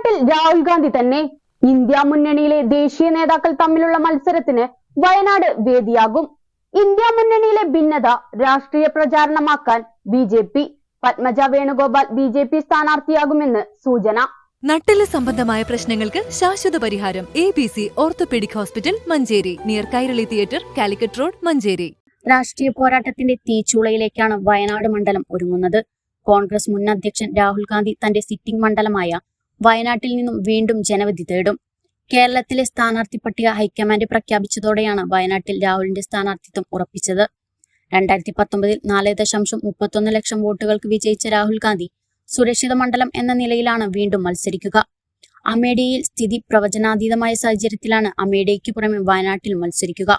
വയനാട്ടിൽ രാഹുൽ ഗാന്ധി തന്നെ ഇന്ത്യ മുന്നണിയിലെ ദേശീയ നേതാക്കൾ തമ്മിലുള്ള മത്സരത്തിന് വയനാട് വേദിയാകും. ഇന്ത്യ മുന്നണിയിലെ ഭിന്നത രാഷ്ട്രീയ പ്രചാരണമാക്കാൻ B J P Padmaja Venugopal B J P സ്ഥാനാർത്ഥിയാകുമെന്ന് സൂചന. നട്ടെല്ല് സംബന്ധമായ പ്രശ്നങ്ങൾക്ക് ശാശ്വത പരിഹാരം A B C orthopaedic hospital Manjeri. Near Kairali theatre Calicut road Manjeri. രാഷ്ട്രീയ പോരാട്ടത്തിന്റെ തീച്ചൂളയിലേക്കാണ് വയനാട് മണ്ഡലം ഒരുങ്ങുന്നത്. കോൺഗ്രസ് മുൻ അധ്യക്ഷൻ രാഹുൽ ഗാന്ധി തന്റെ സിറ്റിംഗ് മണ്ഡലമായ വയനാട്ടിൽ നിന്നും വീണ്ടും ജനവിധി തേടും. കേരളത്തിലെ സ്ഥാനാർത്ഥി പട്ടിക ഹൈക്കമാൻഡ് പ്രഖ്യാപിച്ചതോടെയാണ് വയനാട്ടിൽ രാഹുലിന്റെ സ്ഥാനാർത്ഥിത്വം ഉറപ്പിച്ചത്. രണ്ടായിരത്തി പത്തൊമ്പതിൽ നാല് ദശാംശം മുപ്പത്തൊന്ന് ലക്ഷം വോട്ടുകൾക്ക് വിജയിച്ച രാഹുൽ ഗാന്ധി സുരക്ഷിത മണ്ഡലം എന്ന നിലയിലാണ് വീണ്ടും മത്സരിക്കുക. അമേഠിയയിൽ സ്ഥിതി പ്രവചനാതീതമായ സാഹചര്യത്തിലാണ് അമേഠിയയ്ക്ക് പുറമെ വയനാട്ടിൽ മത്സരിക്കുക.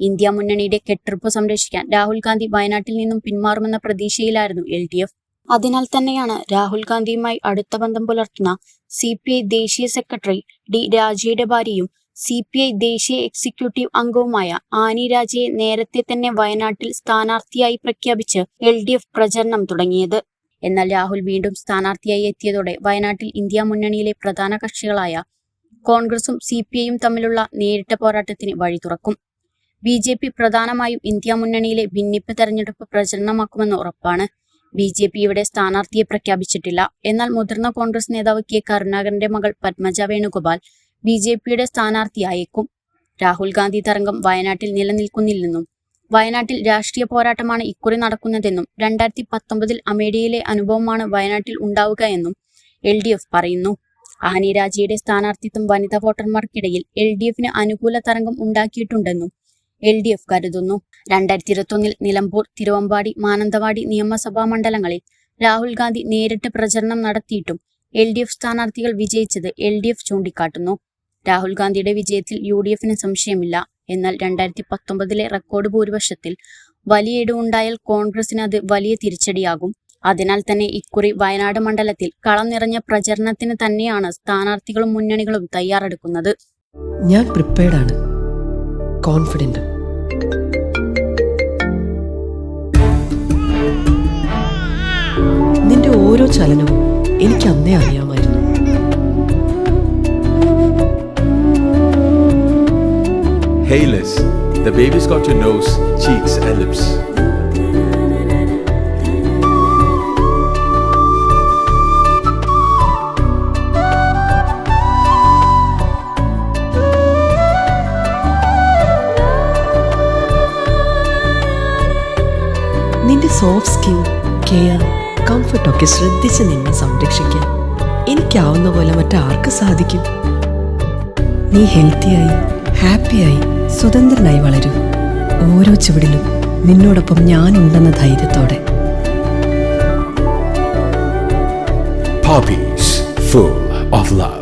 ഇന്ത്യ മുന്നണിയുടെ കെട്ടുറപ്പ് സംരക്ഷിക്കാൻ രാഹുൽ ഗാന്ധി വയനാട്ടിൽ നിന്നും പിന്മാറുമെന്ന പ്രതീക്ഷയിലായിരുന്നു എൽ ഡി എഫ്. അതിനാൽ തന്നെയാണ് രാഹുൽ ഗാന്ധിയുമായി അടുത്ത ബന്ധം പുലർത്തുന്ന സി പി ഐ ദേശീയ സെക്രട്ടറി ഡി രാജയുടെ ഭാര്യയും സി പി ഐ ദേശീയ എക്സിക്യൂട്ടീവ് അംഗവുമായ ആനി രാജയെ നേരത്തെ തന്നെ വയനാട്ടിൽ സ്ഥാനാർത്ഥിയായി പ്രഖ്യാപിച്ച് എൽ ഡി എഫ് പ്രചരണം തുടങ്ങിയത്. എന്നാൽ രാഹുൽ വീണ്ടും സ്ഥാനാർത്ഥിയായി എത്തിയതോടെ വയനാട്ടിൽ ഇന്ത്യ മുന്നണിയിലെ പ്രധാന കക്ഷികളായ കോൺഗ്രസും സി പി ഐയും തമ്മിലുള്ള നേരിട്ട പോരാട്ടത്തിന് വഴി തുറക്കും. ബി ജെ പി പ്രധാനമായും ഇന്ത്യ മുന്നണിയിലെ ഭിന്നിപ്പ് തെരഞ്ഞെടുപ്പ് പ്രചരണമാക്കുമെന്ന് ഉറപ്പാണ്. ബി ജെ പി ഇവിടെ സ്ഥാനാർത്ഥിയെ പ്രഖ്യാപിച്ചിട്ടില്ല. എന്നാൽ മുതിർന്ന കോൺഗ്രസ് നേതാവ് കെ കരുണാകരന്റെ മകൾ പത്മജ വേണുഗോപാൽ ബി ജെ പിയുടെ സ്ഥാനാർത്ഥിയായേക്കും. രാഹുൽ ഗാന്ധി തരംഗം വയനാട്ടിൽ നിലനിൽക്കുന്നില്ലെന്നും വയനാട്ടിൽ രാഷ്ട്രീയ പോരാട്ടമാണ് ഇക്കുറി നടക്കുന്നതെന്നും രണ്ടായിരത്തി പത്തൊമ്പതിൽ അമേഠിയയിലെ അനുഭവമാണ് വയനാട്ടിൽ ഉണ്ടാവുക എന്നും എൽ ഡി എഫ് പറയുന്നു. ആനി രാജയുടെ സ്ഥാനാർത്ഥിത്വം വനിതാ വോട്ടർമാർക്കിടയിൽ എൽ ഡി എഫിന് അനുകൂല തരംഗം ഉണ്ടാക്കിയിട്ടുണ്ടെന്നും എൽ ഡി എഫ് കരുതുന്നു. രണ്ടായിരത്തി ഇരുപത്തൊന്നിൽ നിലമ്പൂർ തിരുവമ്പാടി മാനന്തവാടി നിയമസഭാ മണ്ഡലങ്ങളിൽ രാഹുൽ ഗാന്ധി നേരിട്ട് പ്രചരണം നടത്തിയിട്ടും എൽ ഡി എഫ് സ്ഥാനാർത്ഥികൾ വിജയിച്ചത് എൽ ഡി എഫ് ചൂണ്ടിക്കാട്ടുന്നു. രാഹുൽ ഗാന്ധിയുടെ വിജയത്തിൽ യു ഡി എഫിന് സംശയമില്ല. എന്നാൽ രണ്ടായിരത്തി പത്തൊമ്പതിലെ റെക്കോർഡ് ഭൂരിപക്ഷത്തിൽ വലിയ ഇടിവുണ്ടായാൽ കോൺഗ്രസിന് അത് വലിയ തിരിച്ചടിയാകും. അതിനാൽ തന്നെ ഇക്കുറി വയനാട് മണ്ഡലത്തിൽ കളം നിറഞ്ഞ പ്രചരണത്തിന് തന്നെയാണ് സ്ഥാനാർത്ഥികളും മുന്നണികളും തയ്യാറെടുക്കുന്നത്. ഞാൻ പ്രിപ്പയർഡ് ആണ്. കോൺഫിഡന്റ് നിന്റെ ഓരോ ചലനവും എനിക്ക് അന്നേ അറിയാമായിരുന്നു baby's got your nose, cheeks, and lips. നിന്റെ സോഫ്റ്റ് സ്കിൻ കെയർ കംഫർട്ടൊക്കെ ശ്രദ്ധിച്ച് നിന്നെ സംരക്ഷിക്കാൻ എനിക്കാവുന്ന പോലെ മറ്റാർക്ക് സാധിക്കും? നീ ഹെൽത്തിയായി ഹാപ്പിയായി സ്വതന്ത്രനായി വളരൂ. ഓരോ ചുവടിലും നിന്നോടൊപ്പം ഞാനുണ്ടെന്ന ധൈര്യത്തോടെ. Of love.